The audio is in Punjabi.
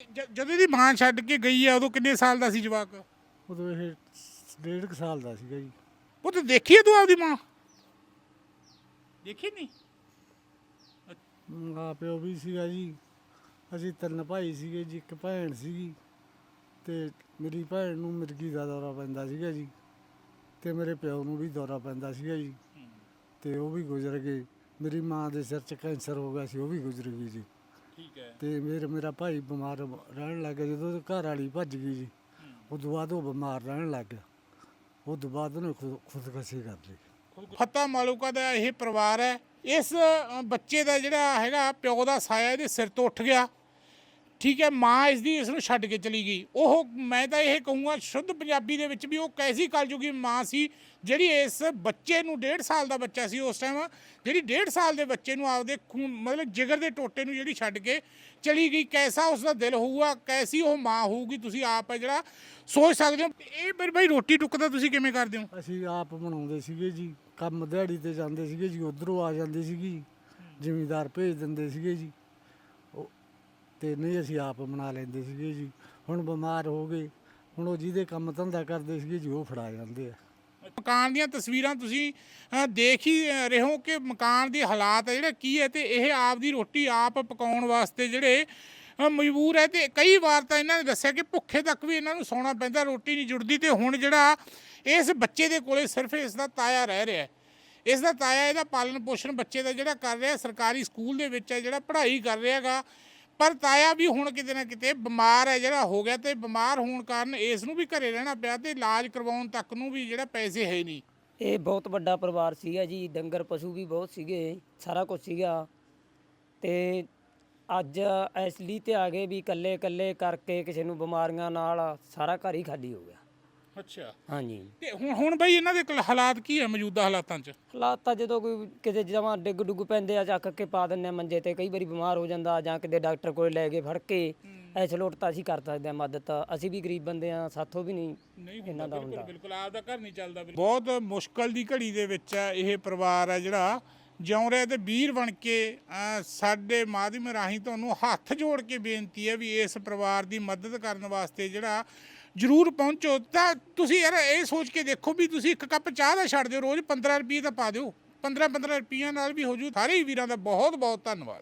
ਜ- ਜਦੋਂ ਇਹਦੀ ਮਾਂ ਛੱਡ ਕੇ ਗਈ ਆ ਉਦੋਂ ਕਿੰਨੇ ਸਾਲ ਦਾ ਸੀ ਜਵਾਕ? ਉਦੋਂ ਇਹ ਡੇਢ ਕੁ ਸਾਲ ਦਾ ਸੀਗਾ ਜੀ। ਉਹ ਤਾਂ ਦੇਖੀ ਆ ਤੂੰ ਆਪਦੀ ਮਾਂ? ਦੇਖੀ ਨਹੀਂ ਮਾਂ ਪਿਓ ਵੀ ਸੀਗਾ ਜੀ। ਅਸੀਂ ਤਿੰਨ ਭਾਈ ਸੀਗੇ ਜੀ ਇੱਕ ਭੈਣ ਸੀਗੀ ਤੇ ਮੇਰੀ ਭੈਣ ਨੂੰ ਮਿਰਗੀ ਦਾ ਦੌਰਾ ਪੈਂਦਾ ਸੀਗਾ ਜੀ ਤੇ ਮੇਰੇ ਪਿਓ ਨੂੰ ਵੀ ਦੌਰਾ ਪੈਂਦਾ ਸੀਗਾ ਜੀ। ਤੇ ਉਹ ਵੀ ਗੁਜ਼ਰ ਗਏ। ਮੇਰੀ ਮਾਂ ਦੇ ਸਿਰ 'ਚ ਕੈਂਸਰ ਹੋ ਗਿਆ ਸੀ ਉਹ ਵੀ ਗੁਜ਼ਰ ਗਈ ਜੀ। ਠੀਕ ਹੈ। ਤੇ ਮੇਰੇ ਮੇਰਾ ਭਾਈ ਬਿਮਾਰ ਰਹਿਣ ਲੱਗ ਗਿਆ। ਜਦੋਂ ਉਹਦੀ ਘਰ ਵਾਲੀ ਭੱਜ ਗਈ ਜੀ ਉਦੋਂ ਬਾਅਦ ਉਹ ਬਿਮਾਰ ਰਹਿਣ ਲੱਗ ਗਿਆ। ਉਹ ਤੋਂ ਬਾਅਦ ਉਹਨੇ ਖੁਦ- ਖੁਦਕੁਸ਼ੀ ਕਰ ਲਈ। ਫਤਾ ਮਾਲੂਕਾ ਦਾ ਇਹ ਪਰਿਵਾਰ ਹੈ। ਇਸ ਅ, ਬੱਚੇ ਦਾ ਜਿਹੜਾ ਹੈਗਾ ਪਿਓ ਦਾ ਸਾਇਆ ਇਹਦੇ ਸਿਰ ਤੋਂ ਉੱਠ ਗਿਆ। ਠੀਕ ਹੈ, ਮਾਂ ਇਸ ਦੀ ਇਸ ਨੂੰ ਛੱਡ ਕੇ ਚਲੀ ਗਈ। ਉਹ ਮੈਂ ਤਾਂ ਇਹ ਕਹੂੰਗਾ, ਸ਼ੁੱਧ ਪੰਜਾਬੀ ਦੇ ਵਿੱਚ ਵੀ ਉਹ ਕੈਸੀ ਕਲਯੁਗੀ ਮਾਂ ਸੀ, ਜਿਹੜੀ ਇਸ ਬੱਚੇ ਨੂੰ 1.5 ਸਾਲ ਦਾ ਬੱਚਾ ਸੀ ਉਸ ਟਾਈਮ ਜਿਹੜੀ 1.5 ਸਾਲ ਦੇ ਬੱਚੇ ਨੂੰ ਆਪਦੇ ਖੂਨ, ਮਤਲਬ ਜਿਗਰ ਦੇ ਟੋਟੇ ਨੂੰ ਜਿਹੜੀ ਛੱਡ ਕੇ ਚਲੀ ਗਈ, ਕੈਸਾ ਉਸ ਦਾ ਦਿਲ ਹੋਊਗਾ, ਕੈਸੀ ਉਹ ਮਾਂ ਹੋਊਗੀ, ਤੁਸੀਂ ਆਪ ਹੈ ਜਿਹੜਾ ਸੋਚ ਸਕਦੇ ਹੋ। ਇਹ ਫਿਰ ਬਈ ਰੋਟੀ ਟੁੱਕਦਾ ਤੁਸੀਂ ਕਿਵੇਂ ਕਰਦੇ ਹੋ? ਅਸੀਂ ਆਪ ਬਣਾਉਂਦੇ ਸੀਗੇ ਜੀ, ਕੰਮ ਦਿਹਾੜੀ ਤੇ ਜਾਂਦੇ ਸੀਗੇ ਜੀ, ਉਧਰੋਂ ਆ ਜਾਂਦੇ ਸੀਗੇ ਜ਼ਿਮੀਦਾਰ ਭੇਜ ਦਿੰਦੇ ਸੀਗੇ ਜੀ। ਤੇ ਨਹੀਂ ਅਸੀਂ ਆਪ ਬਣਾ ਲੈਂਦੇ ਸੀਗੇ ਜੀ। ਹੁਣ ਬਿਮਾਰ ਹੋ ਗਏ ਹੁਣ ਉਹ ਜਿਹਦੇ ਕੰਮ ਧੰਦਾ ਕਰਦੇ ਸੀਗੇ ਜੀ ਉਹ ਫੜਾ ਜਾਂਦੇ ਆ। ਮਕਾਨ ਦੀਆਂ ਤਸਵੀਰਾਂ ਤੁਸੀਂ ਅ, ਦੇਖ ਹੀ ਅ, ਰਹੇ ਹੋ ਕਿ ਮਕਾਨ ਦੇ ਹਾਲਾਤ ਹੈ ਜਿਹੜਾ ਕੀ ਹੈ ਤੇ ਇਹ ਆਪ ਦੀ ਰੋਟੀ ਆਪ ਪਕਾਉਣ ਵਾਸਤੇ ਜਿਹੜੇ ਅ, ਮਜਬੂਰ ਹੈ ਤੇ ਕਈ ਵਾਰ ਤਾਂ ਇਹਨਾਂ ਨੇ ਦੱਸਿਆ ਕਿ ਭੁੱਖੇ ਤੱਕ ਵੀ ਇਹਨਾਂ ਨੂੰ ਸੌਣਾ ਪੈਂਦਾ ਰੋਟੀ ਨਹੀਂ ਜੁੜਦੀ ਤੇ ਹੁਣ ਜਿਹੜਾ ਇਸ ਬੱਚੇ ਦੇ ਕੋਲੇ ਸਿਰਫ ਇਸ ਦਾ ਤਾਇਆ ਰਹਿ ਰਿਹਾ ਹੈ। ਇਸ ਦਾ ਤਾਇਆ ਇਹਦਾ ਪਾਲਣ ਪੋਸ਼ਣ ਬੱਚੇ ਦਾ ਜਿਹੜਾ ਕਰ ਰਿਹਾ ਸਰਕਾਰੀ ਸਕੂਲ ਦੇ ਵਿੱਚ ਹੈ ਜਿਹੜਾ ਪੜ੍ਹਾਈ ਕਰ ਰਿਹਾਗਾ ਪਰ ਤਾਇਆ ਵੀ ਹੁਣ ਕਿਤੇ ਨਾ ਕਿਤੇ ਬਿਮਾਰ ਹੈ ਜਿਹੜਾ ਹੋ ਗਿਆ ਤੇ ਬਿਮਾਰ ਹੋਣ ਕਾਰਨ ਇਸ ਨੂੰ ਵੀ ਘਰੇ ਰਹਿਣਾ ਪਿਆ ਤੇ ਇਲਾਜ ਕਰਵਾਉਣ ਤੱਕ ਨੂੰ ਵੀ ਜਿਹੜਾ ਪੈਸੇ ਹੈ ਨਹੀਂ। ਇਹ ਬਹੁਤ ਵੱਡਾ ਪਰਿਵਾਰ ਸੀਗਾ ਜੀ, ਡੰਗਰ ਪਸ਼ੂ ਵੀ ਬਹੁਤ ਸੀਗੇ, ਸਾਰਾ ਕੁਝ ਸੀਗਾ। ਤੇ ਅੱਜ ਇਸ ਲਈ ਤੇ ਆ ਗਏ ਵੀ ਇਕੱਲੇ ਇਕੱਲੇ ਕਰਕੇ ਕਿਸੇ ਨੂੰ ਬਿਮਾਰੀਆਂ ਨਾਲ ਸਾਰਾ ਘਰ ਹੀ ਖਾਲੀ ਹੋ ਗਿਆ। ਅੱਛਾ। ਹਾਂਜੀ। ਤੇ ਹੁਣ ਹੁਣ ਬਈ ਇਹਨਾਂ ਦੇ ਕੋਲ ਹਾਲਾਤ ਕੀ ਹੈ ਮੌਜੂਦਾ ਹਾਲਾਤਾਂ 'ਚ? ਹਾਲਾਤ ਤਾਂ ਜਦੋਂ ਕੋਈ ਕਿਤੇ ਜਮਾਂ ਡਿੱਗ ਡੁੱਗ ਪੈਂਦੇ ਆ ਚੱਕ ਕੇ ਪਾ ਦਿੰਦੇ ਆ ਮੰਜੇ ਤੇ ਕਈ ਵਾਰੀ ਬਿਮਾਰ ਹੋ ਜਾਂਦਾ ਜਾਂ ਕਿਤੇ ਡਾਕਟਰ ਕੋਲ ਲੈ ਕੇ ਫੜ ਕੇ ਐਸ ਲੋਟ ਤਾਂ ਅਸੀਂ ਕਰ ਸਕਦੇ ਆ ਮਦਦ ਅਸੀਂ ਵੀ ਗਰੀਬ ਬੰਦੇ ਆ ਸਾਥੋਂ ਵੀ ਨਹੀਂ ਨਹੀਂ ਇਹਨਾਂ ਦਾ ਹੁੰਦਾ। ਬਿਲਕੁਲ ਆਪ ਦਾ ਘਰ ਨਹੀਂ ਚੱਲਦਾ ਬਹੁਤ ਮੁਸ਼ਕਲ ਦੀ ਘੜੀ ਦੇ ਵਿੱਚ ਹੈ ਇਹ ਪਰਿਵਾਰ ਹੈ ਜਿਹੜਾ ਜਿਉਂ ਰਿਹਾ ਤੇ ਵੀਰ ਬਣ ਕੇ ਸਾਡੇ ਮਾਧਿਅਮ ਰਾਹੀਂ ਤੁਹਾਨੂੰ ਹੱਥ ਜੋੜ ਕੇ ਬੇਨਤੀ ਹੈ ਵੀ ਇਸ ਪਰਿਵਾਰ ਦੀ ਮਦਦ ਕਰਨ ਵਾਸਤੇ ਜਿਹੜਾ ਜਰੂਰ ਪਹੁੰਚੋ। ਤਾਂ ਤੁਸੀਂ ਯਾਰ ਇਹ ਸੋਚ ਕੇ ਦੇਖੋ ਵੀ ਤੁਸੀਂ ਇੱਕ ਕੱਪ ਚਾਹ ਦਾ ਛੱਡ ਦਿਓ, ਰੋਜ਼ 15 ਰੁਪਏ ਤਾਂ ਪਾ ਦਿਓ। 15 15 ਰੁਪਈਆਂ ਨਾਲ ਵੀ ਹੋ ਜੂ। ਸਾਰੇ ਹੀ ਵੀਰਾਂ ਦਾ ਬਹੁਤ ਬਹੁਤ ਧੰਨਵਾਦ।